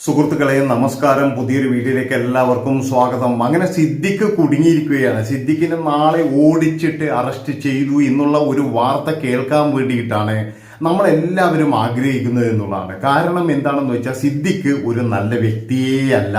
സുഹൃത്തുക്കളെ നമസ്കാരം. പുതിയൊരു വീഡിയോയിലേക്ക് എല്ലാവർക്കും സ്വാഗതം. അങ്ങനെ സിദ്ദിഖ് കുടുങ്ങിയിരിക്കുകയാണ്. സിദ്ദിഖിനെ നാളെ ഓടിച്ചിട്ട് അറസ്റ്റ് ചെയ്തു എന്നുള്ള ഒരു വാർത്ത കേൾക്കാൻ വേണ്ടിയിട്ടാണ് നമ്മളെല്ലാവരും ആഗ്രഹിക്കുന്നത് എന്നുള്ളതാണ്. കാരണം എന്താണെന്ന് വെച്ചാൽ സിദ്ദിഖ് ഒരു നല്ല വ്യക്തിയേ അല്ല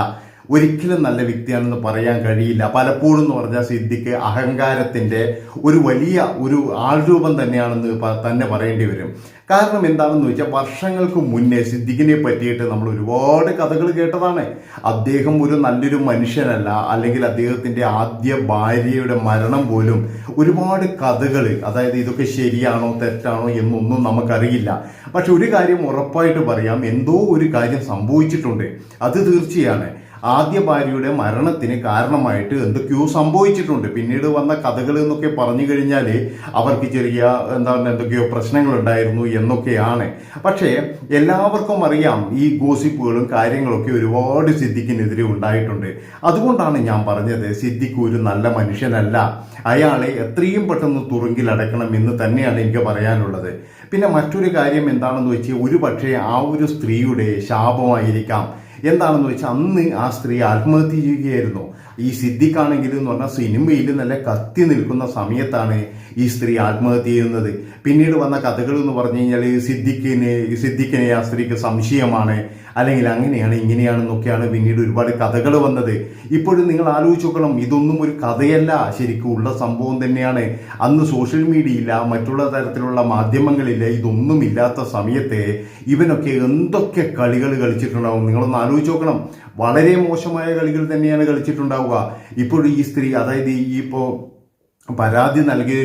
ഒരിക്കലും നല്ല വ്യക്തിയാണെന്ന് പറയാൻ കഴിയില്ല. പലപ്പോഴും എന്ന് പറഞ്ഞാൽ സിദ്ധിക്ക് അഹങ്കാരത്തിന്റെ ഒരു വലിയ ഒരു ആൾരൂപം തന്നെയാണെന്ന് തന്നെ പറയേണ്ടി വരും. കാരണം എന്താണെന്ന് വെച്ചാൽ വർഷങ്ങൾക്ക് മുന്നേ സിദ്ദിഖിനെ പറ്റിയിട്ട് നമ്മൾ ഒരുപാട് കഥകൾ കേട്ടതാണ്. അദ്ദേഹം ഒരു നല്ലൊരു മനുഷ്യനല്ല അല്ലെങ്കിൽ അദ്ദേഹത്തിന്റെ ആദ്യ ഭാര്യയുടെ മരണം പോലും ഒരുപാട് കഥകൾ അതായത് ഇതൊക്കെ ശരിയാണോ തെറ്റാണോ എന്നൊന്നും നമുക്കറിയില്ല. പക്ഷെ ഒരു കാര്യം ഉറപ്പായിട്ട് പറയാം എന്തോ ഒരു കാര്യം സംഭവിച്ചിട്ടുണ്ട്. അത് തീർച്ചയാണ്. ആദ്യ ഭാര്യയുടെ മരണത്തിന് കാരണമായിട്ട് എന്തൊക്കെയോ സംഭവിച്ചിട്ടുണ്ട്. പിന്നീട് വന്ന കഥകൾ എന്നൊക്കെ പറഞ്ഞു കഴിഞ്ഞാൽ അവർക്ക് ചെറിയ എന്താണ് എന്തൊക്കെയോ പ്രശ്നങ്ങളുണ്ടായിരുന്നു എന്നൊക്കെയാണ്. പക്ഷേ എല്ലാവർക്കും അറിയാം ഈ ഗോസിപ്പുകളും കാര്യങ്ങളൊക്കെ ഒരുപാട് സിദ്ദിഖിനെതിരെ ഉണ്ടായിട്ടുണ്ട്. അതുകൊണ്ടാണ് ഞാൻ പറഞ്ഞത് സിദ്ദിഖ് ഒരു നല്ല മനുഷ്യനല്ല. അയാളെ എത്രയും പെട്ടെന്ന് തുറുങ്കിലടക്കണം എന്ന് തന്നെയാണ് എനിക്ക് പറയാനുള്ളത്. പിന്നെ മറ്റൊരു കാര്യം എന്താണെന്ന് വെച്ചാൽ ഒരു പക്ഷേ ആ ഒരു സ്ത്രീയുടെ ശാപമായിരിക്കാം. എന്താണെന്ന് വെച്ചാൽ അന്ന് ആ സ്ത്രീ ആത്മഹത്യ ചെയ്യുകയായിരുന്നു. ഈ സിദ്ദിഖാണെങ്കിൽ എന്ന് പറഞ്ഞാൽ സിനിമയിൽ നല്ല കത്തി നിൽക്കുന്ന സമയത്താണ് ഈ സ്ത്രീ ആത്മഹത്യ ചെയ്യുന്നത്. പിന്നീട് വന്ന കഥകൾ എന്ന് പറഞ്ഞു കഴിഞ്ഞാൽ സിദ്ദിഖിന് സിദ്ദിഖിനെ ആ സ്ത്രീക്ക് സംശയമാണ്. അല്ലെങ്കിൽ അങ്ങനെയാണ് ഇങ്ങനെയാണെന്നൊക്കെയാണ് പിന്നീട് ഒരുപാട് കഥകൾ വന്നത്. ഇപ്പോഴും നിങ്ങൾ ആലോചിച്ച് നോക്കണം ഇതൊന്നും ഒരു കഥയല്ല. ശരിക്കും ഉള്ള സംഭവം തന്നെയാണ്. അന്ന് സോഷ്യൽ മീഡിയ ഇല്ല മറ്റുള്ള തരത്തിലുള്ള മാധ്യമങ്ങളില്ല ഇതൊന്നും ഇല്ലാത്ത സമയത്ത് ഇവനൊക്കെ എന്തൊക്കെ കളികൾ കളിച്ചിട്ടുണ്ടാവും? നിങ്ങളൊന്ന് ആലോചിച്ച് നോക്കണം. വളരെ മോശമായ കളികൾ തന്നെയാണ് കളിച്ചിട്ടുണ്ടാവുക. ഇപ്പോൾ ഈ സ്ത്രീ അതായത് ഈ ഇപ്പോൾ പരാതി നൽകി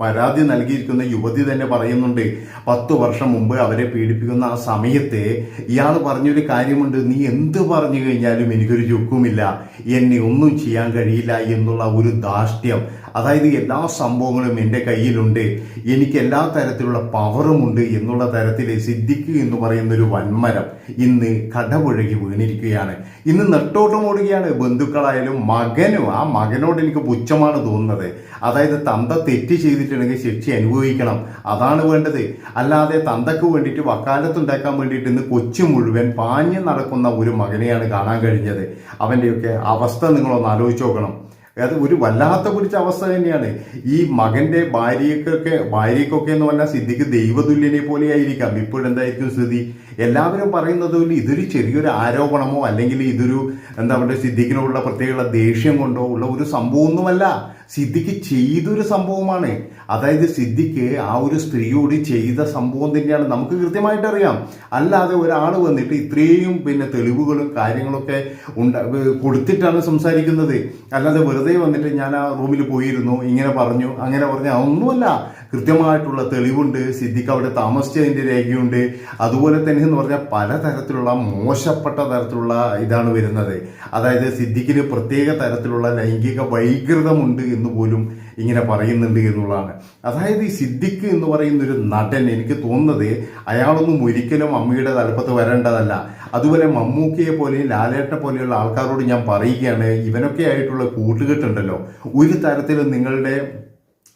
പരാതി നൽകിയിരിക്കുന്ന യുവതി തന്നെ പറയുന്നുണ്ട് പത്ത് വർഷം മുമ്പ് അവരെ പീഡിപ്പിക്കുന്ന ആ സമയത്ത് ഇയാൾ പറഞ്ഞൊരു കാര്യമുണ്ട്. നീ എന്ത് പറഞ്ഞു കഴിഞ്ഞാലും എനിക്കൊരു ചുക്കുമില്ല എന്നെ ഒന്നും ചെയ്യാൻ കഴിയില്ല എന്നുള്ള ഒരു ധാർഷ്ട്യം അതായത് എല്ലാ സംഭവങ്ങളും എന്റെ കയ്യിലുണ്ട്. എനിക്ക് എല്ലാ തരത്തിലുള്ള പവറുമുണ്ട് എന്നുള്ള തരത്തിൽ സിദ്ദിഖ് എന്ന് പറയുന്ന ഒരു വൻമരം ഇന്ന് കടപുഴകി വീണിരിക്കുകയാണ്. ഇന്ന് നെട്ടോട്ടം ഓടുകയാണ് ബന്ധുക്കളായാലും മകനും ആ മകനോട് എനിക്ക് പുച്ഛമാണ് തോന്നുന്നത്. അതായത് തന്ത തെറ്റ് ചെയ്തിട്ടുണ്ടെങ്കിൽ ശിക്ഷ അനുഭവിക്കണം. അതാണ് വേണ്ടത്. അല്ലാതെ തന്തക്ക് വേണ്ടിയിട്ട് വക്കാലത്തുണ്ടാക്കാൻ വേണ്ടിയിട്ട് ഇന്ന് കൊച്ചു മുഴുവൻ പാഞ്ഞു നടക്കുന്ന ഒരു മകനെയാണ് കാണാൻ കഴിഞ്ഞത്. അവന്റെയൊക്കെ അവസ്ഥ നിങ്ങളൊന്ന് ആലോചിച്ച് നോക്കണം. അത് ഒരു വല്ലാത്ത കുറിച്ച അവസ്ഥ തന്നെയാണ്. ഈ മകന്റെ ഭാര്യക്കൊക്കെ ഭാര്യക്കൊക്കെ എന്ന് പറഞ്ഞാൽ സിദ്ധിക്ക് ദൈവതുല്യനെ പോലെ ആയിരിക്കാം ഇപ്പോഴെന്തായിരിക്കും സ്ഥിതി? എല്ലാവരും പറയുന്നത് ഇതൊരു ചെറിയൊരു ആരോപണമോ അല്ലെങ്കിൽ ഇതൊരു എന്താ പറയുക സിദ്ദിഖിനോടുള്ള പ്രത്യേക ദേഷ്യം കൊണ്ടോ ഉള്ള ഒരു സംഭവമൊന്നുമല്ല. സിദ്ധിക്ക് ചെയ്തൊരു സംഭവമാണ്. അതായത് സിദ്ധിക്ക് ആ ഒരു സ്ത്രീയോട് ചെയ്ത സംഭവം തന്നെയാണ് നമുക്ക് കൃത്യമായിട്ട് അറിയാം. അല്ലാതെ ഒരാൾ വന്നിട്ട് ഇത്രയും പിന്നെ തെളിവുകളും കാര്യങ്ങളൊക്കെ ഉണ്ട കൊടുത്തിട്ടാണ് സംസാരിക്കുന്നത്. അല്ലാതെ വെറുതെ വന്നിട്ട് ഞാൻ ആ റൂമിൽ പോയിരുന്നു ഇങ്ങനെ പറഞ്ഞു അങ്ങനെ പറഞ്ഞു അതൊന്നുമല്ല. കൃത്യമായിട്ടുള്ള തെളിവുണ്ട്. സിദ്ദിഖ് അവിടെ താമസിച്ചതിന്റെ രേഖയുണ്ട്. അതുപോലെ തന്നെ എന്ന് പറഞ്ഞാൽ പലതരത്തിലുള്ള മോശപ്പെട്ട തരത്തിലുള്ള ഇതാണ് വരുന്നത്. അതായത് സിദ്ദിഖിന് പ്രത്യേക തരത്തിലുള്ള ലൈംഗിക വൈകൃതമുണ്ട് എന്ന് പോലും ഇങ്ങനെ പറയുന്നുണ്ട് എന്നുള്ളതാണ്. അതായത് ഈ സിദ്ദിഖ് എന്ന് പറയുന്ന ഒരു നടൻ എനിക്ക് തോന്നുന്നത് അയാളൊന്നും ഒരിക്കലും അമ്മയുടെ തലപ്പത്ത് വരേണ്ടതല്ല. അതുപോലെ മമ്മൂക്കയെ പോലെ ലാലേട്ടനെ പോലെയുള്ള ആൾക്കാരോട് ഞാൻ പറയുകയാണ് ഇവനൊക്കെ ആയിട്ടുള്ള കൂട്ടുകെട്ടുണ്ടല്ലോ. ഒരു തരത്തിലും നിങ്ങളുടെ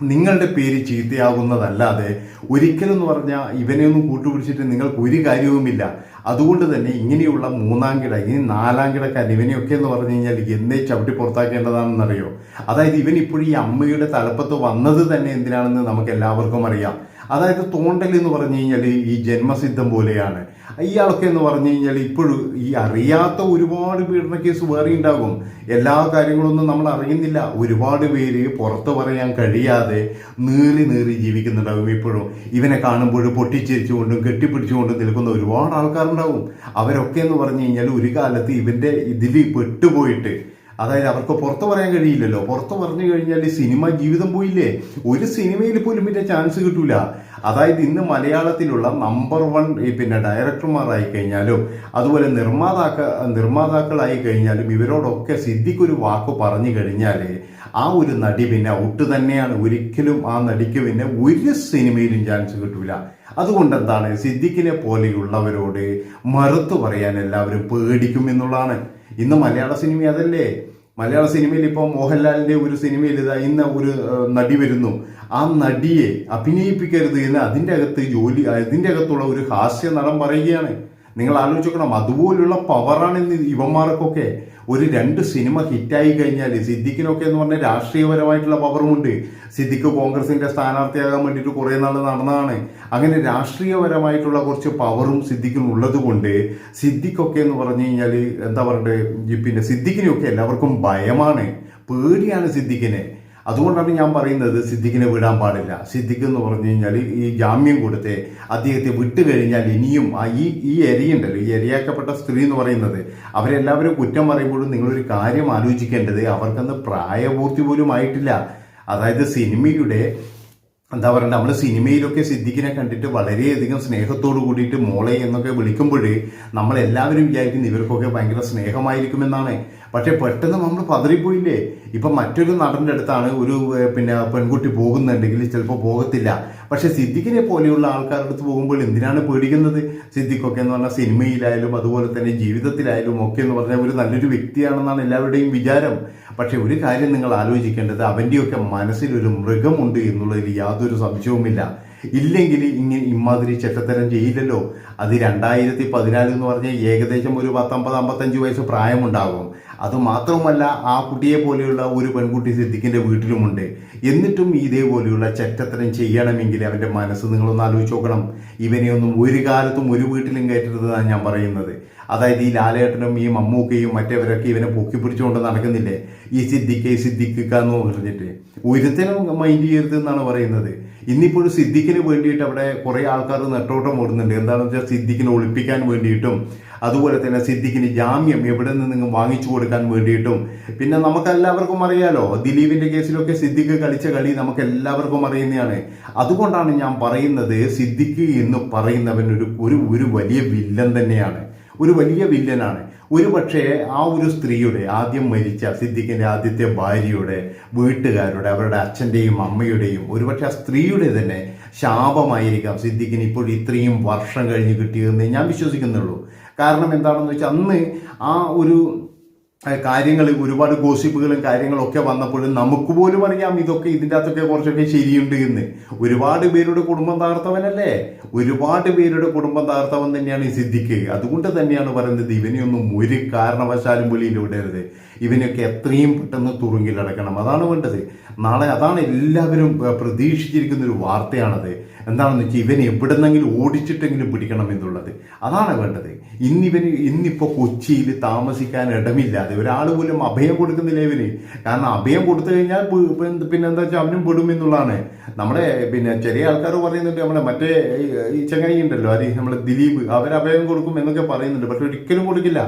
നിങ്ങളുടെ പേര് ചീത്തയാകുന്നതല്ലാതെ ഒരിക്കലും എന്ന് പറഞ്ഞാൽ ഇവനെയൊന്നും കൂട്ടുപിടിച്ചിട്ട് നിങ്ങൾക്ക് ഒരു കാര്യവുമില്ല. അതുകൊണ്ട് തന്നെ ഇങ്ങനെയുള്ള മൂന്നാം കിട ഇനി നാലാം കിടക്കാൻ ഇവനെയൊക്കെ എന്ന് പറഞ്ഞു കഴിഞ്ഞാൽ എന്നേ ചവിട്ടി പുറത്താക്കേണ്ടതാണെന്നറിയോ? അതായത് ഇവൻ ഇപ്പോഴും ഈ അമ്മയുടെ തലപ്പത്ത് വന്നത് തന്നെ എന്തിനാണെന്ന് നമുക്ക് എല്ലാവർക്കും അറിയാം. അതായത് തോണ്ടൽ എന്ന് പറഞ്ഞു കഴിഞ്ഞാൽ ഈ ജന്മസിദ്ധം പോലെയാണ്. ഇയാളൊക്കെ എന്ന് പറഞ്ഞു കഴിഞ്ഞാൽ ഇപ്പോഴും ഈ അറിയാത്ത ഒരുപാട് പീഡന കേസ് വേറെ ഉണ്ടാകും. എല്ലാ കാര്യങ്ങളൊന്നും നമ്മൾ അറിയുന്നില്ല. ഒരുപാട് പേര് പുറത്ത് പറയാൻ കഴിയാതെ നീറി നീറി ജീവിക്കുന്നുണ്ടാകും ഇപ്പോഴും. ഇവനെ കാണുമ്പോൾ പൊട്ടിച്ചിരിച്ചുകൊണ്ടും കെട്ടിപ്പിടിച്ചുകൊണ്ടും നിൽക്കുന്ന ഒരുപാട് ആൾക്കാരുണ്ടാവും. അവരൊക്കെ എന്ന് പറഞ്ഞു കഴിഞ്ഞാൽ ഒരു കാലത്ത് ഇവന്റെ ഇതിൽ പെട്ടുപോയിട്ട് അതായത് അവർക്ക് പുറത്ത് പറയാൻ കഴിയില്ലല്ലോ. പുറത്ത് പറഞ്ഞു കഴിഞ്ഞാൽ സിനിമ ജീവിതം പോയില്ലേ? ഒരു സിനിമയിൽ പോലും പിന്നെ ചാൻസ് കിട്ടൂല. അതായത് ഇന്ന് മലയാളത്തിലുള്ള നമ്പർ വൺ പിന്നെ ഡയറക്ടർമാരായി കഴിഞ്ഞാലും അതുപോലെ നിർമ്മാതാക്ക നിർമ്മാതാക്കളായി കഴിഞ്ഞാലും ഇവരോടൊക്കെ സിദ്ധിക്കൊരു വാക്ക് പറഞ്ഞു കഴിഞ്ഞാൽ ആ ഒരു നടി പിന്നെ ഔട്ട് തന്നെയാണ്. ഒരിക്കലും ആ നടിക്ക് പിന്നെ ഒരു സിനിമയിലും ചാൻസ് കിട്ടൂല. അതുകൊണ്ട് എന്താണ് സിദ്ദിഖിനെ പോലെയുള്ളവരോട് മറുത്തു പറയാൻ എല്ലാവരും പേടിക്കും എന്നുള്ളതാണ്. ഇന്ന് മലയാള സിനിമ അതല്ലേ? മലയാള സിനിമയിൽ ഇപ്പോൾ മോഹൻലാലിന്റെ ഒരു സിനിമയിൽ ഇതാ ഇന്ന് ഒരു നടി വരുന്നു. ആ നടിയെ അഭിനയിപ്പിക്കരുത് എന്ന് അതിന്റെ അകത്ത് ജോലി അതിന്റെ അകത്തുള്ള ഒരു ഹാസ്യ നടൻ പറയുകയാണ്. നിങ്ങൾ ആലോചിക്കണം അതുപോലുള്ള പവറാണ് ഇന്ന് ഇവന്മാർക്കൊക്കെ. ഒരു രണ്ട് സിനിമ ഹിറ്റായി കഴിഞ്ഞാൽ സിദ്ദിഖിനൊക്കെ എന്ന് പറഞ്ഞാൽ രാഷ്ട്രീയപരമായിട്ടുള്ള പവറുമുണ്ട് സിദ്ദിഖ് കോൺഗ്രസിന്റെ സ്ഥാനാർത്ഥിയാകാൻ വേണ്ടിയിട്ട് കുറേ നാൾ നടന്നതാണ്. അങ്ങനെ രാഷ്ട്രീയപരമായിട്ടുള്ള കുറച്ച് പവറും സിദ്ദിഖിനും ഉള്ളത് കൊണ്ട് സിദ്ദിഖൊക്കെ എന്ന് പറഞ്ഞു കഴിഞ്ഞാൽ എന്താ പറയണ്ടേ പിന്നെ സിദ്ദിഖിനെയൊക്കെ എല്ലാവർക്കും ഭയമാണ്. പേടിയാണ് സിദ്ദിഖിനെ. അതുകൊണ്ടാണ് ഞാൻ പറയുന്നത് സിദ്ദിഖിനെ വിടാൻ പാടില്ല. സിദ്ദിഖ് എന്ന് പറഞ്ഞു കഴിഞ്ഞാൽ ഈ ജാമ്യം കൊടുത്ത് അദ്ദേഹത്തെ വിട്ടു കഴിഞ്ഞാൽ ഇനിയും ആ ഈ ഈ എരിയുണ്ടല്ലോ ഈ എരിയാക്കപ്പെട്ട സ്ത്രീ എന്ന് പറയുന്നത് അവരെല്ലാവരും കുറ്റം പറയുമ്പോഴും നിങ്ങളൊരു കാര്യം ആലോചിക്കേണ്ടത് അവർക്കന്ന് പ്രായപൂർത്തി പോലും ആയിട്ടില്ല. അതായത് സിനിമയുടെ എന്താ പറയുക നമ്മൾ സിനിമയിലൊക്കെ സിദ്ദിഖിനെ കണ്ടിട്ട് വളരെയധികം സ്നേഹത്തോട് കൂടിയിട്ട് മോളെ എന്നൊക്കെ വിളിക്കുമ്പോൾ നമ്മൾ എല്ലാവരും വിചാരിക്കുന്ന ഇവർക്കൊക്കെ ഭയങ്കര സ്നേഹമായിരിക്കുമെന്നാണ്. പക്ഷെ പെട്ടെന്ന് നമ്മൾ പതറിപ്പോയില്ലേ? ഇപ്പം മറ്റൊരു നടന്റെ അടുത്താണ് ഒരു പിന്നെ പെൺകുട്ടി പോകുന്നുണ്ടെങ്കിൽ ചിലപ്പോൾ പോകത്തില്ല. പക്ഷെ സിദ്ദിഖിനെ പോലെയുള്ള ആൾക്കാരുടെ അടുത്ത് പോകുമ്പോൾ എന്തിനാണ് പേടിക്കുന്നത്? സിദ്ദിഖൊക്കെ എന്ന് പറഞ്ഞാൽ സിനിമയിലായാലും അതുപോലെ തന്നെ ജീവിതത്തിലായാലും ഒക്കെ എന്ന് പറഞ്ഞാൽ ഒരു നല്ലൊരു വ്യക്തിയാണെന്നാണ് എല്ലാവരുടെയും വിചാരം. പക്ഷെ ഒരു കാര്യം നിങ്ങൾ ആലോചിക്കേണ്ടത് അവന്റെയൊക്കെ മനസ്സിലൊരു മൃഗമുണ്ട് എന്നുള്ളതിൽ യാതൊരു സംശയവുമില്ല. ഇല്ലെങ്കിൽ ഇങ്ങനെ ഇമാതിരി ചെറ്റത്തരം ചെയ്യില്ലല്ലോ. അത് രണ്ടായിരത്തി പതിനാല് എന്ന് പറഞ്ഞാൽ ഏകദേശം ഒരു പത്തൊമ്പത് അമ്പത്തഞ്ച് വയസ്സ് പ്രായമുണ്ടാകും. അത് മാത്രമല്ല ആ കുട്ടിയെ പോലെയുള്ള ഒരു പെൺകുട്ടി സിദ്ദിഖിന്റെ വീട്ടിലുമുണ്ട്. എന്നിട്ടും ഇതേപോലെയുള്ള ചെറ്റത്തരം ചെയ്യണമെങ്കിൽ അവന്റെ മനസ്സ് നിങ്ങളൊന്ന് ആലോചിച്ച് നോക്കണം. ഇവനെയൊന്നും ഒരു കാലത്തും ഒരു വീട്ടിലും കയറ്റരുതെന്നാണ് ഞാൻ പറയുന്നത്. അതായത് ഈ ലാലേട്ടനും ഈ മമ്മൂക്കയും മറ്റേവരൊക്കെ ഇവനെ പൊക്കി പിടിച്ചുകൊണ്ട് നടക്കുന്നില്ലേ? ഈ സിദ്ദിഖ് സിദ്ദിഖ് എന്ന് പറഞ്ഞിട്ട്. ഒരുത്തനും മൈൻഡ് ചെയ്യരുത് എന്നാണ് പറയുന്നത്. ഇന്നിപ്പോഴും സിദ്ദിഖിന് വേണ്ടിയിട്ട് അവിടെ കുറേ ആൾക്കാർ നെട്ടോട്ടം ഓടുന്നുണ്ട്. എന്താണെന്ന് വെച്ചാൽ സിദ്ദിഖിനെ ഒളിപ്പിക്കാൻ വേണ്ടിയിട്ടും അതുപോലെ തന്നെ സിദ്ദിഖിന് ജാമ്യം എവിടെ നിന്ന് വാങ്ങിച്ചു കൊടുക്കാൻ വേണ്ടിയിട്ടും. പിന്നെ നമുക്ക് എല്ലാവർക്കും അറിയാലോ ദിലീപിന്റെ കേസിലൊക്കെ സിദ്ദിഖ് കളിച്ച കളി നമുക്ക് എല്ലാവർക്കും അറിയുന്നതാണ്. അതുകൊണ്ടാണ് ഞാൻ പറയുന്നത് സിദ്ദിഖ് എന്ന് പറയുന്നവൻ ഒരു ഒരു വലിയ വില്ലൻ തന്നെയാണ്. ഒരു വലിയ വില്ലനാണ്. ഒരു പക്ഷേ ആ ഒരു സ്ത്രീയുടെ ആദ്യം മരിച്ച സിദ്ദിഖിന്റെ ആദ്യത്തെ ഭാര്യയുടെ വീട്ടുകാരുടെ അവരുടെ അച്ഛന്റെയും അമ്മയുടെയും ഒരുപക്ഷെ ആ സ്ത്രീയുടെ തന്നെ ശാപമായിരിക്കാം സിദ്ദിഖിന് ഇപ്പോൾ ഇത്രയും വർഷം കഴിഞ്ഞ് കിട്ടിയതെന്ന് ഞാൻ വിശ്വസിക്കുന്നുള്ളൂ. കാരണം എന്താണെന്ന് വെച്ചാൽ അന്ന് ആ ഒരു കാര്യങ്ങൾ ഒരുപാട് ഗോസിപ്പുകളും കാര്യങ്ങളൊക്കെ വന്നപ്പോഴും നമുക്ക് പോലും അറിയാം ഇതൊക്കെ ഇതിന്റെ അകത്തൊക്കെ കുറച്ചൊക്കെ ശരിയുണ്ട് എന്ന്. ഒരുപാട് പേരുടെ കുടുംബം തകർത്തവനല്ലേ? ഒരുപാട് പേരുടെ കുടുംബം തകർത്തവൻ തന്നെയാണ് ഈ സിദ്ദിഖ്. അതുകൊണ്ട് തന്നെയാണ് പറയുന്നത് ഇവനെയൊന്നും ഒരു കാരണവശാലും വിടരുത് ഇവനൊക്കെ എത്രയും പെട്ടെന്ന് തുറുങ്കിലടക്കണം അതാണ് വേണ്ടത്. നാളെ അതാണ് എല്ലാവരും പ്രതീക്ഷിച്ചിരിക്കുന്ന ഒരു വാർത്തയാണത്. എന്താണെന്ന് വെച്ചാൽ ഇവൻ എവിടെന്നെങ്കിലും ഓടിച്ചിട്ടെങ്കിലും പിടിക്കണം എന്നുള്ളത്. അതാണ് വേണ്ടത്. ഇന്നിവൻ ഇന്നിപ്പോൾ കൊച്ചിയിൽ താമസിക്കാൻ ഇടമില്ലാതെ ഒരാൾ പോലും അഭയം കൊടുക്കുന്നില്ല ഇവന്. കാരണം അഭയം കൊടുത്തു കഴിഞ്ഞാൽ പിന്നെ എന്താ വെച്ചാൽ അവനും പെടും എന്നുള്ളതാണ്. നമ്മുടെ പിന്നെ ചെറിയ ആൾക്കാർ പറയുന്നുണ്ട് നമ്മുടെ മറ്റേ ഈ ചങ്ങായി ഉണ്ടല്ലോ അത് നമ്മുടെ ദിലീപ് അവർ അഭയം കൊടുക്കും എന്നൊക്കെ പറയുന്നുണ്ട്. പക്ഷെ ഒരിക്കലും കൊടുക്കില്ല.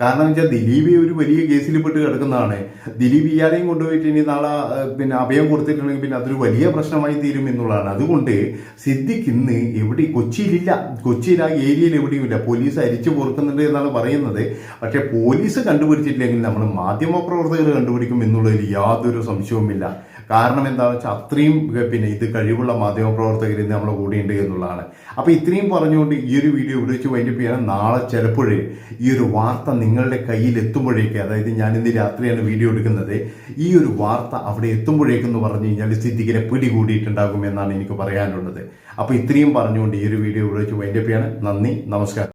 കാരണം വെച്ചാൽ ദിലീപ് ഒരു വലിയ കേസിൽ പെട്ട് കിടക്കുന്നതാണ്. ദിലീപ് ഇയാളെയും കൊണ്ടുപോയിട്ട് ഇനി നാളെ പിന്നെ അഭയം കൊടുത്തിട്ടുണ്ടെങ്കിൽ പിന്നെ അതൊരു വലിയ പ്രശ്നമായി തീരും എന്നുള്ളതാണ്. അതുകൊണ്ട് സിദ്ദിഖ് ഇന്ന് എവിടെ കൊച്ചിയിലില്ല. കൊച്ചിയിൽ ആ ഏരിയയിൽ എവിടെയും ഇല്ല. പോലീസ് അരിച്ചു പൊറുക്കുന്നുണ്ട് എന്നാണ് പറയുന്നത്. പക്ഷേ പോലീസ് കണ്ടുപിടിച്ചിട്ടില്ലെങ്കിൽ നമ്മൾ മാധ്യമപ്രവർത്തകർ കണ്ടുപിടിക്കും എന്നുള്ളതിൽ യാതൊരു സംശയവുമില്ല. കാരണം എന്താണെന്ന് വെച്ചാൽ അത്രയും പിന്നെ ഇത് കഴിവുള്ള മാധ്യമപ്രവർത്തകർ ഇന്ന് നമ്മളെ കൂടിയുണ്ട് എന്നുള്ളതാണ്. അപ്പോൾ ഇത്രയും പറഞ്ഞുകൊണ്ട് ഈ ഒരു വീഡിയോ ഇവിടെ വെച്ച് വൈൻഡപ്പ് നാളെ ചിലപ്പോഴേ ഈ ഒരു വാർത്ത നിങ്ങളുടെ കയ്യിൽ എത്തുമ്പോഴേക്ക് അതായത് ഞാൻ ഇന്ന് രാത്രിയാണ് വീഡിയോ എടുക്കുന്നത് ഈ ഒരു വാർത്ത അവിടെ എത്തുമ്പോഴേക്കെന്ന് പറഞ്ഞു കഴിഞ്ഞാൽ സിദ്ദിഖിനെ പിടികൂടിയിട്ടുണ്ടാകും എന്നാണ് എനിക്ക് പറയാനുള്ളത്. അപ്പോൾ ഇത്രയും പറഞ്ഞുകൊണ്ട് ഈ ഒരു വീഡിയോ ഇവിടെ വെച്ച് വൈൻഡപ്പ് നന്ദി നമസ്കാരം.